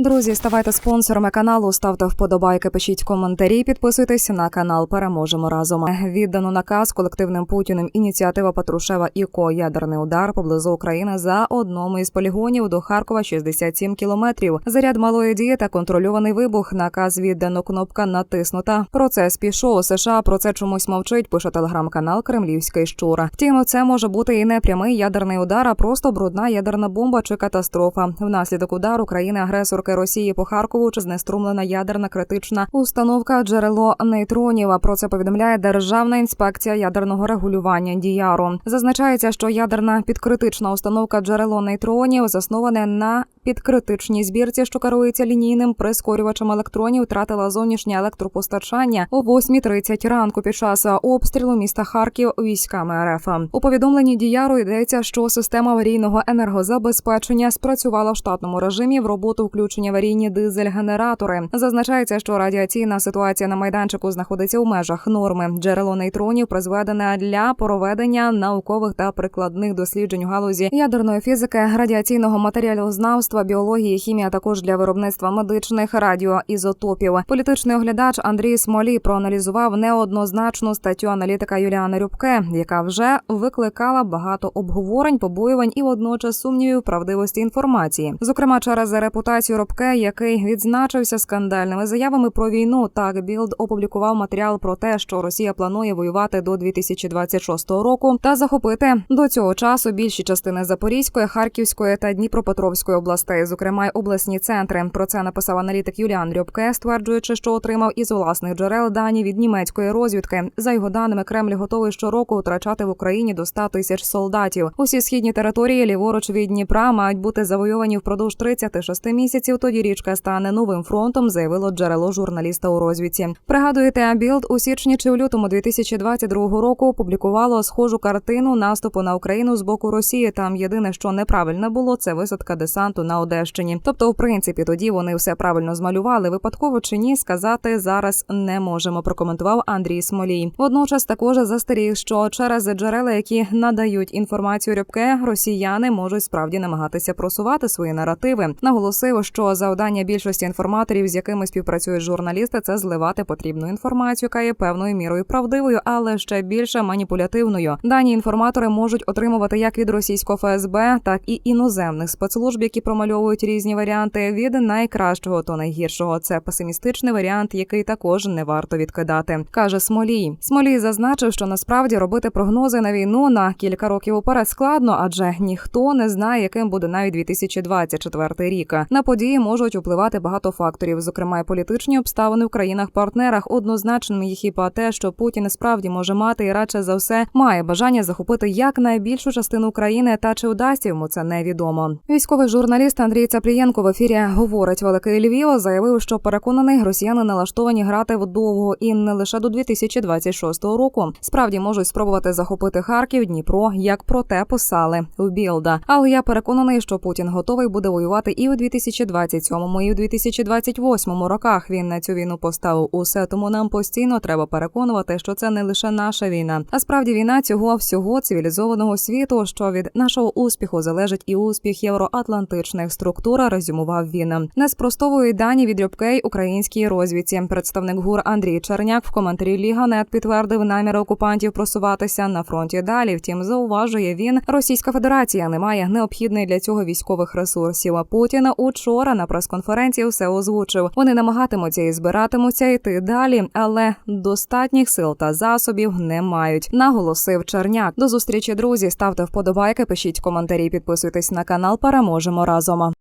Друзі, ставайте спонсорами каналу, ставте вподобайки, пишіть коментарі, підписуйтесь на канал. Переможемо разом. Віддано наказ колективним путіним ініціатива Патрушева ІКО ядерний удар поблизу України за одному із полігонів до Харкова 67 кілометрів. Заряд малої дії та контрольований вибух. Наказ віддано. Кнопка натиснута. Процес пішов. США про це чомусь мовчить. Пише телеграм-канал Кремлівський щура. Втім, це може бути і не прямий ядерний удар, а просто брудна ядерна бомба чи катастрофа. Внаслідок удару країни агресорки Росії по Харкову чи знеструмлена ядерна критична установка джерело нейтронів. Про це повідомляє Державна інспекція ядерного регулювання діяру. Зазначається, що ядерна підкритична установка джерело нейтронів засноване на підкритичній збірці, що керується лінійним прискорювачем електронів, втратила зовнішнє електропостачання о 8.30 ранку під час обстрілу міста Харків військами РФ. У повідомленні діяру йдеться, що система аварійного енергозабезпечення спрацювала в штатному режимі. В роботу включені аварійні дизель-генератори. Зазначається, що радіаційна ситуація на майданчику знаходиться у межах норми. Джерело нейтронів призведене для проведення наукових та прикладних досліджень у галузі ядерної фізики, радіаційного матеріалознавства, біології, хімії, а також для виробництва медичних радіоізотопів. Політичний оглядач Андрій Смолій проаналізував неоднозначну статтю аналітика Юліана Рюбке, яка вже викликала багато обговорень, побоювань і водночас сумнівів правдивості інформації. Зокрема, через репутацію Рубке, який відзначився скандальними заявами про війну. Так Білд опублікував матеріал про те, що Росія планує воювати до 2026 року та захопити до цього часу більші частини Запорізької, Харківської та Дніпропетровської областей, зокрема й обласні центри. Про це написав аналітик Юліан Рюбке, стверджуючи, що отримав із власних джерел дані від німецької розвідки. За його даними, Кремль готовий щороку втрачати в Україні до 100 тисяч солдатів. Усі східні території ліворуч від Дніпра мають бути завойовані впродовж 36 місяців. Тоді річка стане новим фронтом, заявило джерело журналіста у розвідці. Пригадуєте, Білд у січні чи в лютому 2022 року опублікувало схожу картину наступу на Україну з боку Росії. Там єдине, що неправильно було, це висадка десанту на Одещині. Тобто, в принципі, тоді вони все правильно змалювали. Випадково чи ні, сказати зараз не можемо. Прокоментував Андрій Смолій. Водночас також застеріг, що через джерела, які надають інформацію Рябке, росіяни можуть справді намагатися просувати свої наративи. Наголосив, що завдання більшості інформаторів, з якими співпрацюють журналісти, це зливати потрібну інформацію, яка є певною мірою правдивою, але ще більше маніпулятивною. Дані інформатори можуть отримувати як від російського ФСБ, так і іноземних спецслужб, які промальовують різні варіанти від найкращого до найгіршого. Це песимістичний варіант, який також не варто відкидати, каже Смолій. Смолій зазначив, що насправді робити прогнози на війну на кілька років уперед складно, адже ніхто не знає, яким буде навіть 2024 рік. На події можуть впливати багато факторів, зокрема й політичні обставини в країнах-партнерах. Однозначним і по те, що Путін справді може мати і радше за все має бажання захопити якнайбільшу частину країни, та чи вдасться йому це невідомо. Військовий журналіст Андрій Цаплієнко в ефірі говорить Великий Львів, заявив, що переконаний росіяни налаштовані грати вдовго і не лише до 2026 року. Справді можуть спробувати захопити Харків, Дніпро, як про те писали у Білда. Але я переконаний, що Путін готовий буде воювати і у 2027, і у 2028 роках. Він на цю війну поставив усе. Тому нам постійно треба переконувати, що це не лише наша війна, а справді війна цього всього цивілізованого світу. Що від нашого успіху залежить і успіх євроатлантичних структур. Резюмував він. Не спростовують дані від Рюбкей українській розвідці. Представник ГУР Андрій Черняк в коментарі Ліганет підтвердив наміри окупантів просуватися на фронті далі. Втім, зауважує він, Російська Федерація не має необхідних для цього військових ресурсів. А Путін учора на прес-конференції все озвучив. Вони намагатимуться і збиратимуться йти далі, але достатніх сил та засобів не мають. Наголосив Черняк. До зустрічі, друзі. Ставте вподобайки, пишіть коментарі, підписуйтесь на канал. Переможемо разом. zaman.